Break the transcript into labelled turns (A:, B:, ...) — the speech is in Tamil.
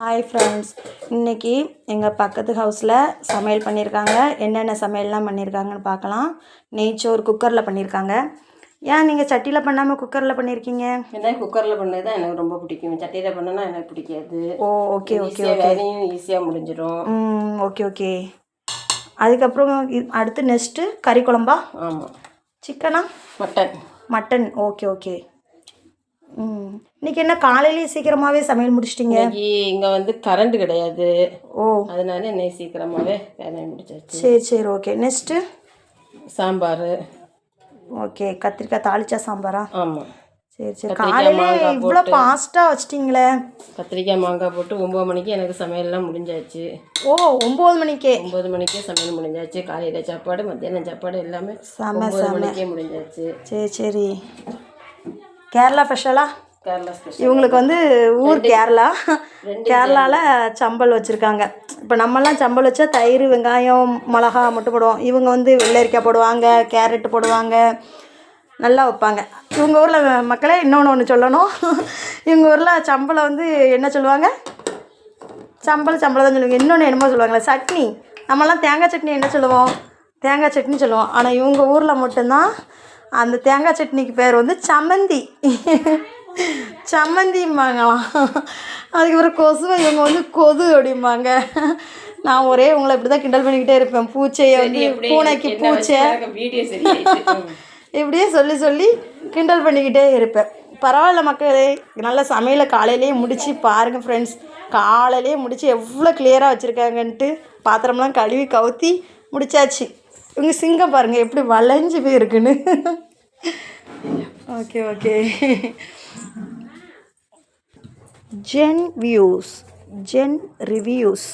A: ஹாய் ஃப்ரெண்ட்ஸ் இன்றைக்கி எங்கள் பக்கத்து ஹவுஸில் சமையல் பண்ணியிருக்காங்க என்னென்ன சமையல்லாம் பண்ணியிருக்காங்கன்னு பார்க்கலாம். நெய்ச்சோறு குக்கரில் பண்ணியிருக்காங்க ஏன் நீங்கள் சட்டியில் பண்ணாமல் குக்கரில் பண்ணியிருக்கீங்க
B: ஏன்னா குக்கரில் பண்ணது தான் எனக்கு ரொம்ப பிடிக்கும். சட்டியில் பண்ணனா எனக்கு பிடிக்காது.
A: ஓ ஓகே ஓகே
B: வேலையும் ஈஸியாக முடிஞ்சிடும்
A: ம் ஓகே ஓகே அதுக்கப்புறம் அடுத்து நெக்ஸ்ட்டு கறி குழம்பா?
B: ஆமாம்
A: சிக்கனா
B: மட்டன்
A: மட்டன் ஓகே ஓகே ம். இன்றைக்கி என்ன காலையிலேயே சீக்கிரமாகவே சமையல் முடிச்சிட்டிங்க?
B: இன்னைக்கு இங்கே வந்து கரண்ட் கிடையாது.
A: ஓ.
B: அதனால என்னை சீக்கிரமாகவே வேலையை முடிச்சாச்சு.
A: சரி சரி ஓகே நெக்ஸ்ட்டு
B: சாம்பார்.
A: ஓகே கத்திரிக்காய் தாளிச்சா சாம்பாரா?
B: ஆமாம்
A: சரி சரி. காலையிலே இவ்வளோ ஃபாஸ்ட்டாக வச்சிட்டிங்களே?
B: கத்திரிக்காய் மாங்காய் போட்டு ஒம்பது மணிக்கு எனக்கு சமையல்லாம் முடிஞ்சாச்சு.
A: ஓ ஒம்பது மணிக்கே?
B: ஒம்பது மணிக்கே சமையல் முடிஞ்சாச்சு. காலையில் சாப்பாடு மத்தியானம் சாப்பாடு எல்லாமே ஒம்பது மணிக்கே முடிஞ்சாச்சு.
A: சரி சரி. கேரளா ஸ்பெஷலா
B: கேரளா ஸ்பெஷல்
A: இவங்களுக்கு வந்து ஊர் கேரளா. கேரளாவில் சம்பல் வச்சுருக்காங்க. இப்போ நம்மலாம் சம்பல் வச்சா தயிர் வெங்காயம் மிளகா மட்டும் போடுவோம். இவங்க வந்து வெள்ளரிக்காய் போடுவாங்க கேரட் போடுவாங்க. நல்லா வைப்பாங்க. இவங்க ஊரில் மக்களே இன்னொன்று ஒன்று சொல்லணும். இவங்க ஊரில் சம்பளை வந்து என்ன சொல்லுவாங்க? சம்பளம் சம்பளம் தான் சொல்லுவாங்க. இன்னொன்று என்னமோ சொல்லுவாங்களே சட்னி. நம்மலாம் தேங்காய் சட்னி என்ன சொல்லுவோம்? தேங்காய் சட்னி சொல்லுவோம். ஆனால் இவங்க ஊரில் மட்டும்தான் அந்த தேங்காய் சட்னிக்கு பேர் வந்து சம்மந்தி. சம்மந்திம்பாங்களாம் அதுக்கப்புறம் கொசுவை இவங்க வந்து கொது அப்படிம்பாங்க. நான் ஒரே உங்களை இப்படி தான் கிண்டல் பண்ணிக்கிட்டே இருப்பேன். பூச்சையை வந்து பூனைக்கு பூச்சை இப்படியே சொல்லி சொல்லி கிண்டல் பண்ணிக்கிட்டே இருப்பேன். பரவாயில்ல மக்களே நல்ல சமையலை காலையிலேயே முடித்து பாருங்கள் ஃப்ரெண்ட்ஸ் காலையிலேயே முடித்து எவ்வளோ கிளியராக வச்சுருக்காங்கன்ட்டு பாத்திரம்லாம் கழுவி கவுத்தி முடிச்சாச்சு. இவங்க சிங்கம் பாருங்கள் எப்படி வளைஞ்சு போயிருக்குன்னு. Okay okay Jen views Jen reviews